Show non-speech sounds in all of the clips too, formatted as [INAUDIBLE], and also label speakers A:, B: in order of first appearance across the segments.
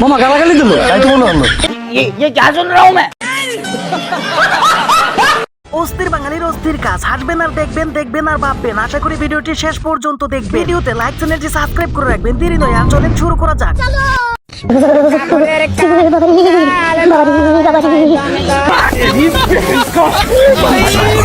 A: মামা গালাগালি দিল তাই তো মনে হলো
B: অস্থির বাঙালির অস্থির কাজ হাসবেন আর দেখবেন দেখবেন আর ভাববেন আশা করি ভিডিওটি শেষ পর্যন্ত দেখবেন ভিডিওতে লাইক চ্যানেলটি সাবস্ক্রাইব করে রাখবেন দেরি নয় আর চলেন শুরু করা যাক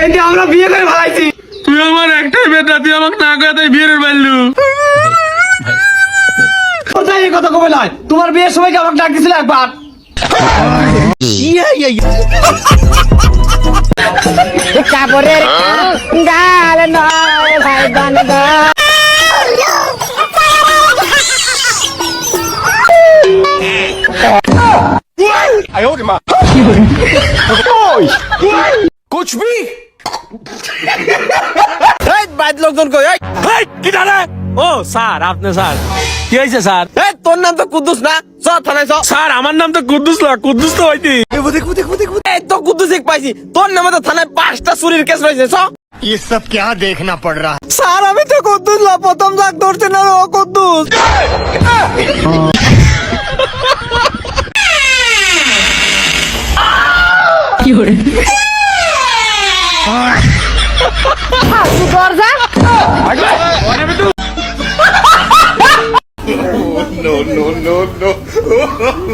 A: এটা আমরা বিয়ে করে ভালাইছি তুই আমার একটাই বেটা তুই আমাকে না করে তাই বিয়ের বাড়লু কোথায় এই কথা কবে নয় তোমার বিয়ের সময় কি আমাকে ডাক দিছিল একবার?
C: কাপড়ের গাল নয় ভাই গান
A: বাইর লোকজন কই এই এই, কি জানে ও স্যার আপনি স্যার কি হয়েছে স্যার এই তোর নাম তো কুদ্দুস না চ থানায় চ স্যার আমার নাম তো কুদ্দুস না কুদ্দুস তো হইতি এই তো কুদ্দুস এক পাইছি তোর নামে তো থানায় পাঁচটা চুরির কেস রয়েছে চ
D: ये सब क्या देखना पड़ रहा है
A: স্যার আমি তো কুদ্দুস না প্রথম লাখ ধরছে না ও কুদ্দুস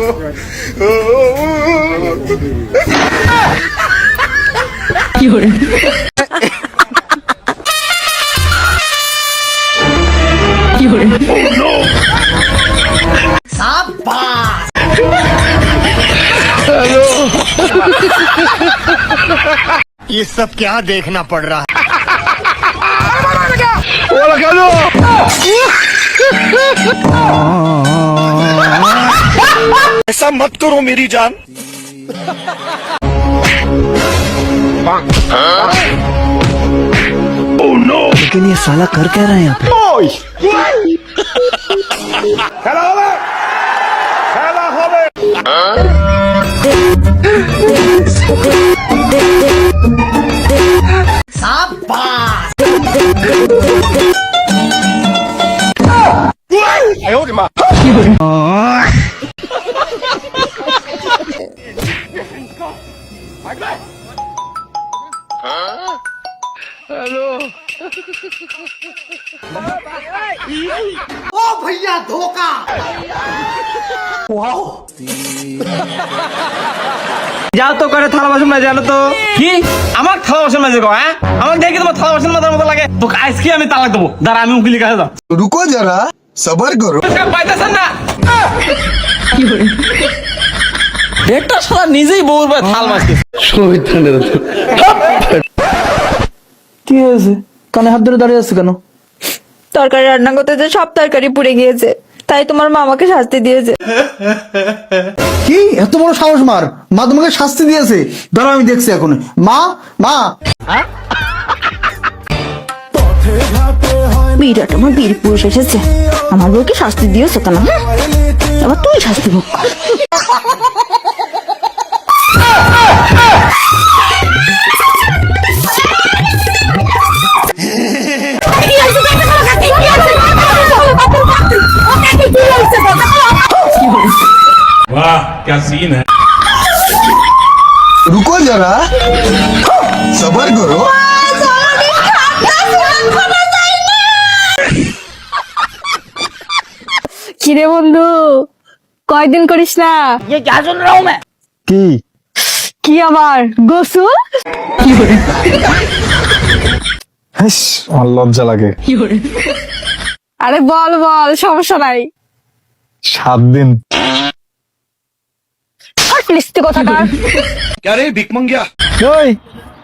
D: ये सब क्या देखना पड़ रहा है? [LAUGHS] [LAUGHS] [LAUGHS] ऐसा मत करो मेरी जान।
E: लेकिन ये साला कर क्या रहे हैं यहाँ पे?
A: ও ভাইয়া ধোকা ওয়াও যাও তো করে থালা বাসন না জানো তো কি আমার থালা বাসন মাঝে গো হ্যাঁ? আমার দেখে তোমার থালা বাসন মাঝে মতো লাগে। তোকে আজকে আমি তালাক দেবো। দাঁড়া আমি উকিলি কাছে যাও
F: রুকো যারা সবার করো।
A: পাইতেছেন না? একটা সারা নিজেই বউর পায়ে থাল মারছে
E: কি হয়েছে? কানে হাত ধরে দাঁড়িয়ে আছে কেন?
G: তরকারি রান্না করতে যে সব তরকারি পুড়ে গিয়েছে। তাই তোমার মা আমাকে শাস্তি দিয়েছে।
E: কি? এত বড় সাহস মার। মা তোমাকে শাস্তি দিয়েছে। দাঁড়া আমি দেখছি এখন। মা মা।
G: বিরাট আমার বীর পুরুষ এসেছে। আমার বউকে শাস্তি দিয়েছে কেন হ্যাঁ? এবার তুই শাস্তি ভোগ কর। [LAUGHS]
H: क्या सीन है
F: रुको जरा सबर करो
G: কিরে বন্ধু কয়দিন করিস না
E: কি
G: কি আবার গোসল
E: হ্যাস আমার লজ্জা লাগে
G: আরে বল বল সমস্যা নাই
E: সাত দিন
I: ভিক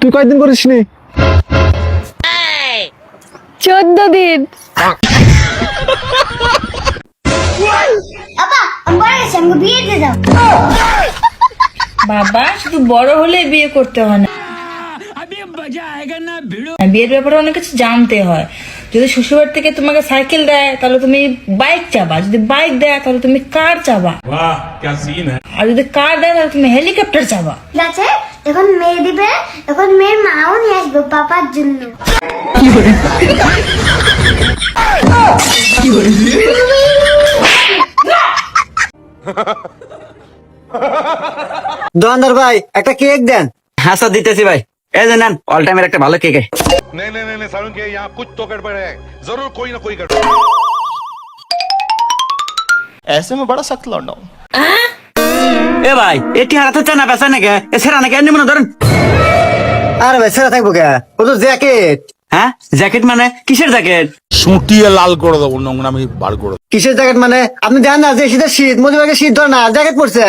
I: তুই কয়দিন করিস নি
J: চোদ্দ দিন।
G: বাবা শুধু বড় হলে বিয়ে করতে হয় না। হ্যাঁ, বিয়ের ব্যাপারে অনেক কিছু জানতে হয়। যদি শ্বশুরবাড়ি থেকে তোমাকে সাইকেল দেয় তাহলে তুমি বাইক চাবা। যদি বাইক দেয় তাহলে তুমি কার চাবা? আর যদি কার দেয় তাহলে তুমি হেলিকপ্টার চাবা।
K: আছে এখন মেয়ে দিবে এখন মেয়ের মাও নিয়ে আসব বাবার জন্য।
I: দোকানদার ভাই একটা কেক দেন।
L: হ্যাঁ দিতেছি ভাই। এই যে নেন অল টাইমের একটা ভালো কেক
H: नहीं नहीं नहीं सारुण के यहाँ कुछ तो गड़बड़ है जरूर कोई ना कोई गड़बड़
I: ऐसे में बड़ा सख्त लौंडा हूँ
L: এ ভাই এটি হারাতে চায় না পেশা নাকি এ সেরা নাকি এমনি মনে ধরেন
I: আরে ভাই সেরা থাকবো কে ও তো জ্যাকেট
L: হ্যাঁ জ্যাকেট মানে কিসের জ্যাকেট
M: সুটিয়ে লাল করে দেবো নোংরামি বার করে
I: কিসের জ্যাকেট মানে আপনি জানেন না যে শীতের শীত মধ্যে শীত ধরে না জ্যাকেট পরছে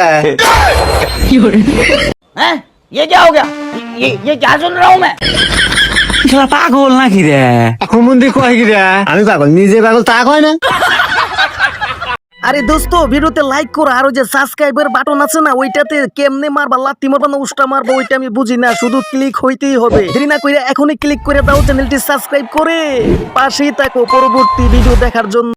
I: [LAUGHS]
L: শালা পাগল নাকি রে?
I: এখন মন্দির কয় কি রে? আমি পাগল নিজে পাগল তা কয় না?
B: আরে দোস্ত ভিডিওতে লাইক করো আর ওই যে সাবস্ক্রাইবের বাটন আছে না ওইটাতে কেমনে মারবা লাত্তি মারবা না উষ্টা মারবা ওইটা আমি বুঝি না শুধু ক্লিক হইতেই হবে। দেরি না কইরা এখনই ক্লিক করে দাও চ্যানেলটি সাবস্ক্রাইব করে। পাশেই থাকো পরবর্তী ভিডিও দেখার জন্য।